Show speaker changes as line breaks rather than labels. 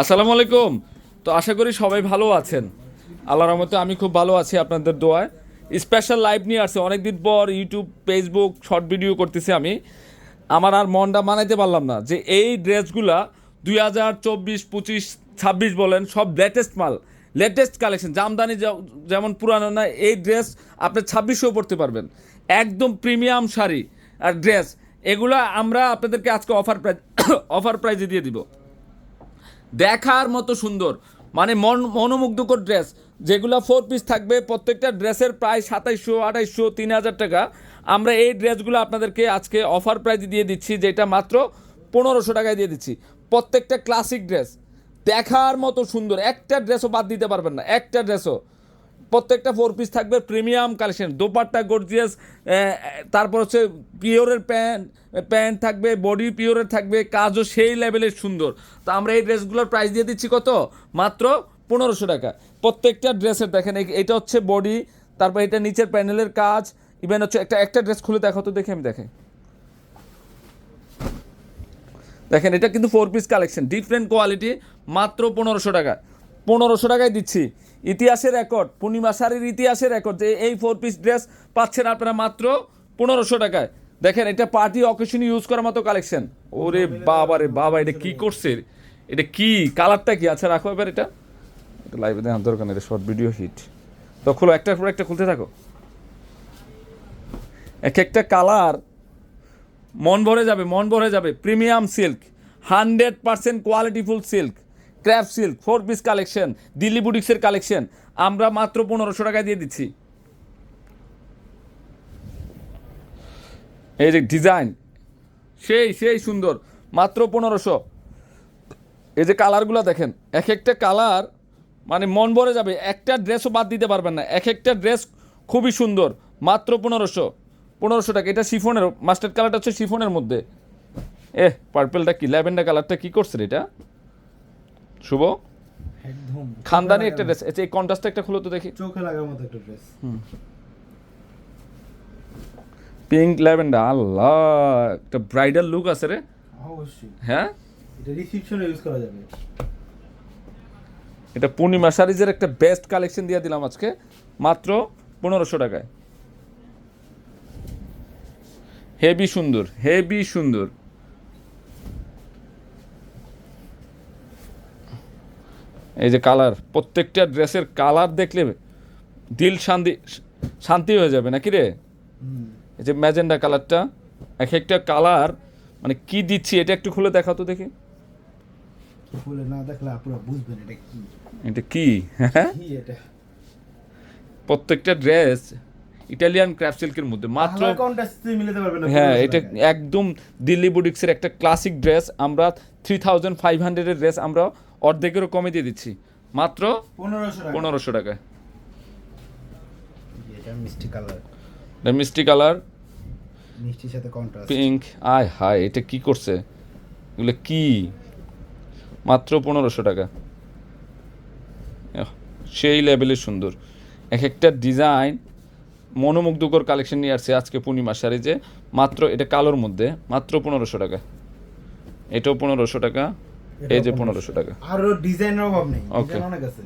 আসসালামু আলাইকুম। তো আশা করি সবাই ভালো আছেন। আল্লাহর রহমতে আমি খুব ভালো আছি আপনাদের দোয়ায়। স্পেশাল লাইভ নিয়ে আসছে। অনেকদিন পর ইউটিউব ফেসবুক শর্ট ভিডিও করতেছি আমি। আমার আর মনটা মানাইতে পারলাম না যে এই ড্রেসগুলা দুই হাজার চব্বিশ, পঁচিশ, ছাব্বিশ বলেন, সব লেটেস্ট মাল লেটেস্ট কালেকশন জামদানি যেমন পুরানো না, এই ড্রেস আপনি ছাব্বিশেও পড়তে পারবেন। একদম প্রিমিয়াম শাড়ি আর ড্রেস এগুলা আমরা আপনাদেরকে আজকে অফার প্রাইজ অফার প্রাইজে দিয়ে দিব। দেখার মতো সুন্দর। মানে মন, মনোমুগ্ধকর ড্রেস যেগুলো ফোর পিস থাকবে, প্রত্যেকটা ড্রেসের প্রায় সাতাইশশো, আঠাইশশো, তিন হাজার টাকা। আমরা এই ড্রেসগুলো আপনাদেরকে আজকে অফার প্রাইজ দিয়ে দিচ্ছি, যেটা মাত্র পনেরোশো টাকায় দিয়ে দিচ্ছি। প্রত্যেকটা ক্লাসিক ড্রেস দেখার মতো সুন্দর। একটা ড্রেসও বাদ দিতে পারবেন না। একটা ড্রেসও প্রত্যেকটা ফোর পিস থাকবে প্রিমিয়াম কালেকশন দোপাট্টা গর্জিয়াস তারপর হচ্ছে পিওরের প্যান্ট প্যান্ট থাকবে বডি পিওরের থাকবে, কাজও সেই লেভেলের সুন্দর। তো আমরা এই ড্রেসগুলোর প্রাইস দিয়ে দিচ্ছি কত? মাত্র পনেরোশো টাকা। প্রত্যেকটা ড্রেসের দেখেন এটা হচ্ছে বডি তারপর এটা নিচের প্যানেলের কাজ ইভেন হচ্ছে একটা একটা ড্রেস খুলে দেখো তো, দেখে আমি দেখে দেখেন, এটা কিন্তু four piece collection different quality মাত্র পনেরোশো টাকা। পনেরোশো টাকায় দিচ্ছি। ইতিহাসের রেকর্ড, পূর্ণিমা শাড়ির ইতিহাসের রেকর্ড, যে এই ফোর পিস ড্রেস পাচ্ছেন আপনারা মাত্র পনেরোশো টাকায়। দেখেন, এটা পার্টি অকেশন ইউজ করার মতো কালেকশন ওরে বাবা রে বাবা, এটা কি করছে? এটা কি? কালারটা কি? আচ্ছা রাখো এবার এটা। লাইভে দেওয়ার দরকার এটা শর্ট ভিডিও হিট তো খুলো একটার পর একটা খুলতে থাকো। এক একটা কালার মন ভরে যাবে, মন ভরে যাবে। Premium silk hundred percent qualityful silk crepe silk, four piece collection, Delhi বুটিক্সের কালেকশন। আমরা মাত্র পনেরোশো টাকায় দিয়ে দিচ্ছি। এই যে ডিজাইন, সেই সেই সুন্দর, মাত্র পনেরোশো। এই যে কালারগুলো দেখেন, এক একটা কালার মানে মন ভরে যাবে, একটা ড্রেসও বাদ দিতে পারবেন না, এক একটা ড্রেস খুবই সুন্দর, মাত্র পনেরোশো। পনেরোশো টাকা, এটা শিফনের, মাস্টার্ড কালারটা হচ্ছে শিফনের মধ্যে। এ পার্পেলটা কি, ল্যাভেন্ডার কালারটা কী করছে এটা? শুভ?
একদম।
খানদানি একটা ড্রেস আচ্ছা এই কন্ট্রাস্টটা একটা খুলো তো দেখি।
চোখে লাগার মতো একটা ড্রেস
পিঙ্ক ল্যাভেন্ডার আল্লাহ একটা ব্রাইডাল লুক আছে রে।
অবশ্যই।
হ্যাঁ?
এটা রিসিপশনে ইউজ করা যাবে।
এটা পূর্ণিমা শাড়িজের একটা বেস্ট কালেকশন দিয়ে দিলাম আজকে মাত্র পনেরোশো টাকায়। হেভি সুন্দর হেভি সুন্দর। এই যে কালার প্রত্যেকটা ড্রেসের কালার দেখলে দিল শান্তি শান্তি হয়ে যাবে নাকি রে? এই যে ম্যাজেন্ডা কালারটা এক একটা কালার মানে কি দিচ্ছি এটা একটু খুলে দেখাও তো দেখি।
ফুলে না দেখলে আপনারা বুঝবেন এটা কি।
এটা কি? হ্যাঁ?
এটা?
প্রত্যেকটা ড্রেস ইটালিয়ান ক্র্যাপ সিল্কের মধ্যে মাত্র হ্যাঁ এটা একদম দিল্লি বুটিক্সের একটা ক্লাসিক ড্রেস আমরা থ্রি থাউজেন্ড ফাইভ হান্ড্রেডের ড্রেস আমরা অর্ধেকেরও কমে দিয়ে দিচ্ছি। মাত্র
1500
পনেরোশো টাকায়।
মিষ্টি কালার।
মিষ্টি কালার।
মিষ্টির সাথে কন্ট্রাস্ট
পিঙ্ক। আয় হায় এটা কি করছে? এগুলো কি? মাত্র পনেরোশো টাকা। সেই লেভেলের সুন্দর। এক একটা ডিজাইন মনোমুগ্ধকর কালেকশন নিয়ে আসছে আজকে পূর্ণিমা শাড়ি যে মাত্র এটা কালোর মধ্যে মাত্র পনেরোশো টাকা। এটাও পনেরোশো টাকা। এই যে পনেরোশো টাকা।
আরও ডিজাইনের অভাব নেই। অনেক আছে।